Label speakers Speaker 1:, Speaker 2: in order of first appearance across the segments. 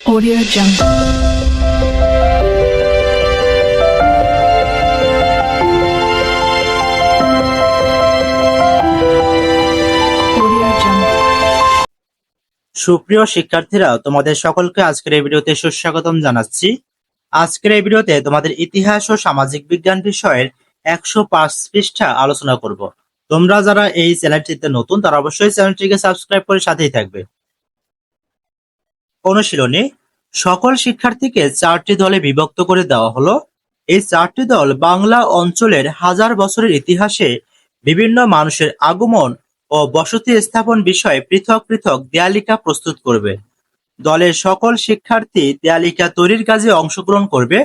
Speaker 1: Audio Jungle.
Speaker 2: সুপ্রিয় শিক্ষার্থীরা, তোমাদের সকলকে আজকের এই ভিডিওতে সুস্বাগতম জানাচ্ছি। আজকের এই ভিডিওতে তোমাদের ইতিহাস ও সামাজিক বিজ্ঞান বিষয়ের একশো পাঁচ পৃষ্ঠা আলোচনা করব। তোমরা যারা এই চ্যানেলটিতে নতুন, তারা অবশ্যই চ্যানেলটিকে সাবস্ক্রাইব করে সাথেই থাকবে। অনুশীলনী সকল শিক্ষার্থীকে চারটি দলে বিভক্ত করে দেওয়া হলো। এই চারটি দল বাংলা অঞ্চলের হাজার বছরের ইতিহাসে বিভিন্ন মানুষের আগমন ও বসতি স্থাপন বিষয়ে পৃথক পৃথক দেয়ালিকা প্রস্তুত করবে। দলের সকল শিক্ষার্থী দেয়ালিকা তৈরির কাজে অংশগ্রহণ করবে।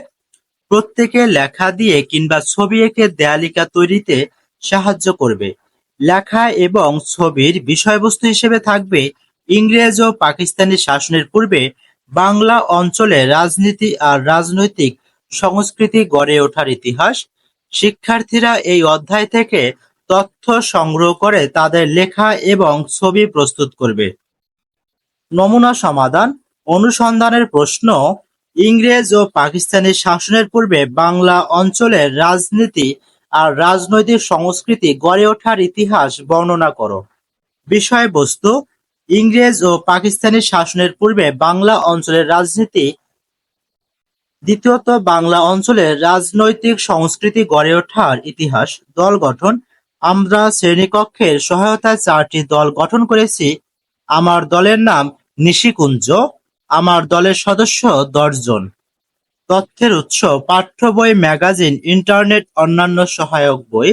Speaker 2: প্রত্যেকে লেখা দিয়ে কিংবা ছবি এঁকে দেয়ালিকা তৈরিতে সাহায্য করবে। লেখা এবং ছবির বিষয়বস্তু হিসেবে থাকবে ইংরেজ ও পাকিস্তানি শাসনের পূর্বে বাংলা অঞ্চলে রাজনীতি আর রাজনৈতিক সংস্কৃতি গড়ে ওঠার ইতিহাস। শিক্ষার্থীরা এই অধ্যায় থেকে তথ্য সংগ্রহ করে তাদের লেখা এবং ছবি প্রস্তুত করবে। নমুনা সমাধান, অনুসন্ধানের প্রশ্ন, ইংরেজ ও পাকিস্তানি শাসনের পূর্বে বাংলা অঞ্চলের রাজনীতি আর রাজনৈতিক সংস্কৃতি গড়ে ওঠার ইতিহাস বর্ণনা করো। বিষয়বস্তু ইংরেজ ও পাকিস্তানি শাসনের পূর্বে বাংলা অঞ্চলের রাজনীতি দ্বিতীয়ত বাংলা অঞ্চলের রাজনৈতিক সংস্কৃতি গড়ে ওঠার ইতিহাস, দল গঠন। আমরা শ্রেণীকক্ষের সহায়তায় চারটি দল গঠন করেছি। আমার দলের নাম নিশিকুঞ্জ, আমার দলের সদস্য দশজন তথ্যের উৎস, পাঠ্য বই, ম্যাগাজিন, ইন্টারনেট, অন্যান্য সহায়ক বই,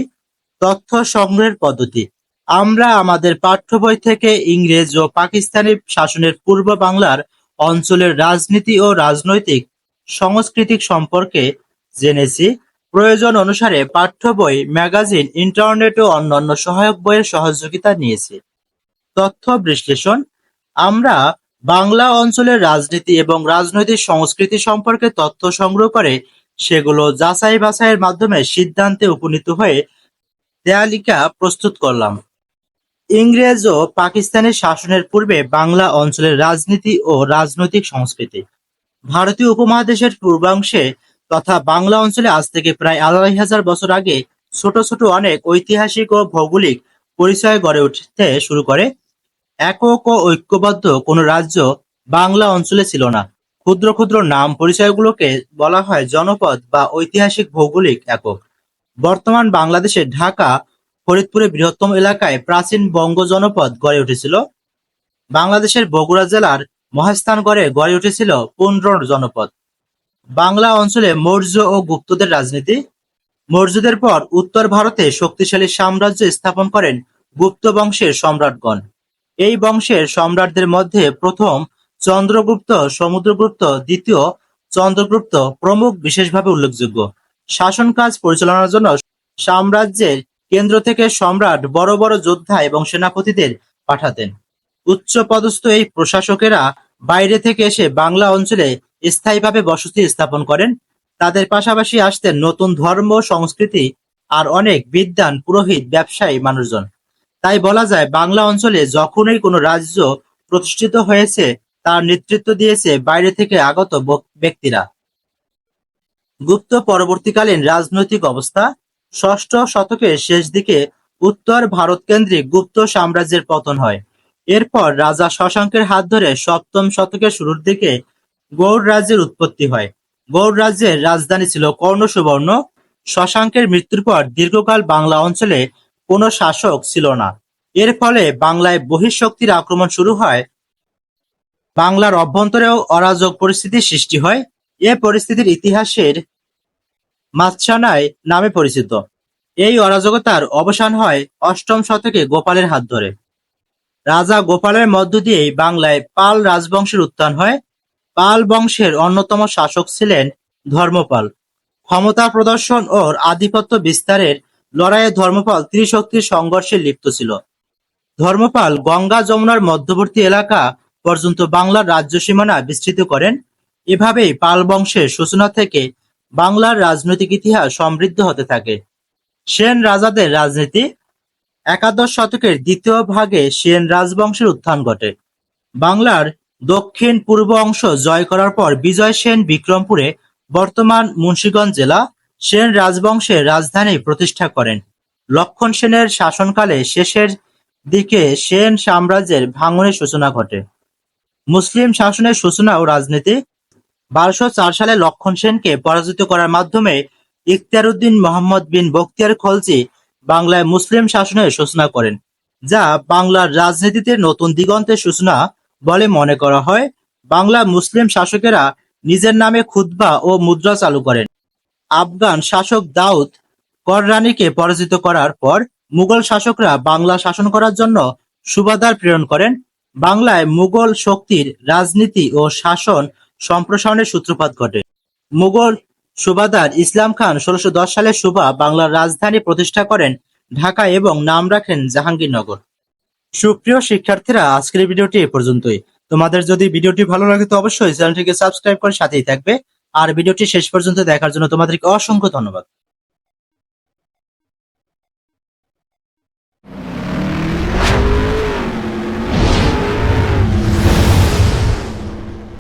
Speaker 2: তথ্য সংগ্রহের পদ্ধতি। আমরা আমাদের পাঠ্য বই থেকে ইংরেজ ও পাকিস্তানি শাসনের পূর্ব বাংলার অঞ্চলের রাজনীতি ও রাজনৈতিক সাংস্কৃতিক সম্পর্কে জেনেছি। প্রয়োজন অনুসারে পাঠ্য বই, ম্যাগাজিন, ইন্টারনেট ও অন্যান্য সহায়ক বইয়ের সহযোগিতা নিয়েছি। তথ্য বিশ্লেষণ। আমরা বাংলা অঞ্চলের রাজনীতি এবং রাজনৈতিক সংস্কৃতি সম্পর্কে তথ্য সংগ্রহ করে সেগুলো যাচাই বাছাইয়ের মাধ্যমে সিদ্ধান্তে উপনীত হয়ে দেয়ালিকা প্রস্তুত করলাম। ইংরেজ ও পাকিস্তানের শাসনের পূর্বে বাংলা অঞ্চলের রাজনীতি ও রাজনৈতিক সংস্কৃতি। ভারতীয় উপমহাদেশের পূর্বাংশে তথা বাংলা অঞ্চলে আজ থেকে প্রায় আড়াই হাজার বছর আগে ছোট ছোট অনেক ঐতিহাসিক ও ভৌগোলিক পরিচয় গড়ে উঠতে শুরু করে। একক ও ঐক্যবদ্ধ কোনো রাজ্য বাংলা অঞ্চলে ছিল না। ক্ষুদ্র ক্ষুদ্র নাম পরিচয়গুলোকে বলা হয় জনপদ বা ঐতিহাসিক ভৌগোলিক একক। বর্তমান বাংলাদেশের ঢাকা ফরিদপুরের বৃহত্তম এলাকায় প্রাচীন বঙ্গ জনপদ গড়ে উঠেছিল। বাংলাদেশের বগুড়া জেলার মহাস্থানগড়ে গড়ে উঠেছিল পুন্ড্র জনপদ। বাংলা অঞ্চলে মৌর্য ও গুপ্তদের রাজনীতি। মৌর্যদের পর উত্তর ভারতে শক্তিশালী সাম্রাজ্য স্থাপন করেন গুপ্ত বংশের সম্রাটগণ। এই বংশের সম্রাটদের মধ্যে প্রথম চন্দ্রগুপ্ত, সমুদ্রগুপ্ত, দ্বিতীয় চন্দ্রগুপ্ত প্রমুখ বিশেষভাবে উল্লেখযোগ্য। শাসন কাজ পরিচালনার জন্য সাম্রাজ্যের কেন্দ্র থেকে সম্রাট বড় বড় যোদ্ধা এবং সেনাপতিদের পাঠাতেন। উচ্চপদস্থ এই প্রশাসকেরা বাইরে থেকে এসে বাংলা অঞ্চলে স্থায়ীভাবে বসতি স্থাপন করেন। তাদের পাশাপাশি আসতেন নতুন ধর্ম, সংস্কৃতি আর অনেক বিদ্বান পুরোহিত, ব্যবসায়ী, মানুষজন। তাই বলা যায়, বাংলা অঞ্চলে যখনই কোনো রাজ্য প্রতিষ্ঠিত হয়েছে, তার নেতৃত্ব দিয়েছে বাইরে থেকে আগত ব্যক্তিরা। গুপ্ত পরবর্তীকালীন রাজনৈতিক অবস্থা ষষ্ঠ শতকের শেষ দিকে উত্তর ভারত কেন্দ্রিক গুপ্ত সাম্রাজ্যের পতন হয়। এরপর রাজা শশাঙ্কের হাত ধরে সপ্তম শতকের শুরুর দিকে গৌড় রাজ্যের উৎপত্তি হয়। গৌড় রাজ্যের রাজধানী ছিল কর্ণ সুবর্ণ শশাঙ্কের মৃত্যুর পর দীর্ঘকাল বাংলা অঞ্চলে কোনো শাসক ছিল না। এর ফলে বাংলায় বহিঃশক্তির আক্রমণ শুরু হয়। বাংলার অভ্যন্তরেও অরাজক পরিস্থিতির সৃষ্টি হয়। এ পরিস্থিতির ইতিহাসের মাতসানায় নামে পরিচিত। এই অরাজকতার অবসান হয় অষ্টম শতকে গোপালের হাত ধরে। রাজা গোপালের মধ্য দিয়েই বাংলায় পাল রাজবংশের উত্থান হয়। পাল বংশের অন্যতম শাসক ছিলেন ধর্মপাল। ক্ষমতা প্রদর্শন ও আধিপত্য বিস্তারের লড়াইয়ে ধর্মপাল ত্রিশক্তির সংঘর্ষে লিপ্ত ছিল। ধর্মপাল গঙ্গা যমুনার মধ্যবর্তী এলাকা পর্যন্ত বাংলার রাজ্য সীমানা বিস্তৃত করেন। এভাবেই পাল বংশের সূচনা থেকে বাংলার রাজনৈতিক ইতিহাস সমৃদ্ধ হতে থাকে। সেন রাজাদের রাজনীতি একাদশ শতকের দ্বিতীয় ভাগে সেন রাজবংশের উত্থান ঘটে। বাংলার দক্ষিণ পূর্ব অংশ জয় করার পর বিজয় সেন বিক্রমপুরে বর্তমান মুন্সীগঞ্জ জেলা সেন রাজবংশের রাজধানী প্রতিষ্ঠা করেন। লক্ষণ সেনের শাসনকালে শেষের দিকে সেন সাম্রাজ্যের ভাঙনের সূচনা ঘটে। মুসলিম শাসনের সূচনা ও রাজনীতি বারোশো চার সালে লক্ষণ সেনকে পরাজিত করার মাধ্যমে ইখতিয়ারউদ্দিন মোহাম্মদ বিন বখতিয়ার খলজি বাংলায় মুসলিম শাসনের সূচনা করেন, যা বাংলার রাজনীতিতে নতুন দিগন্তের সূচনা বলে মনে করা হয়। বাংলা মুসলিম শাসকেরা নিজের নামে খুতবা ও মুদ্রা চালু করেন। আফগান শাসক দাউদ কররানীকে পরাজিত করার পর মুঘল শাসকরা বাংলা শাসন করার জন্য সুবাদার প্রেরণ করেন। বাংলায় মুঘল শক্তির রাজনীতি ও শাসন সম্প্রসারণের সূত্রপাত ঘটে। মুঘল সুবাদার ইসলাম খান ষোলশো দশ সালে সুবা বাংলার রাজধানী প্রতিষ্ঠা করেন ঢাকা এবং নাম রাখেন জাহাঙ্গীরনগর। সুপ্রিয় শিক্ষার্থীরা, আজকের ভিডিওটি এ পর্যন্তই। তোমাদের যদি ভিডিওটি ভালো লাগে তো অবশ্যই চ্যানেলটিকে সাবস্ক্রাইব করে সাথেই থাকবে। আর ভিডিওটি শেষ পর্যন্ত দেখার জন্য তোমাদেরকে অসংখ্য ধন্যবাদ।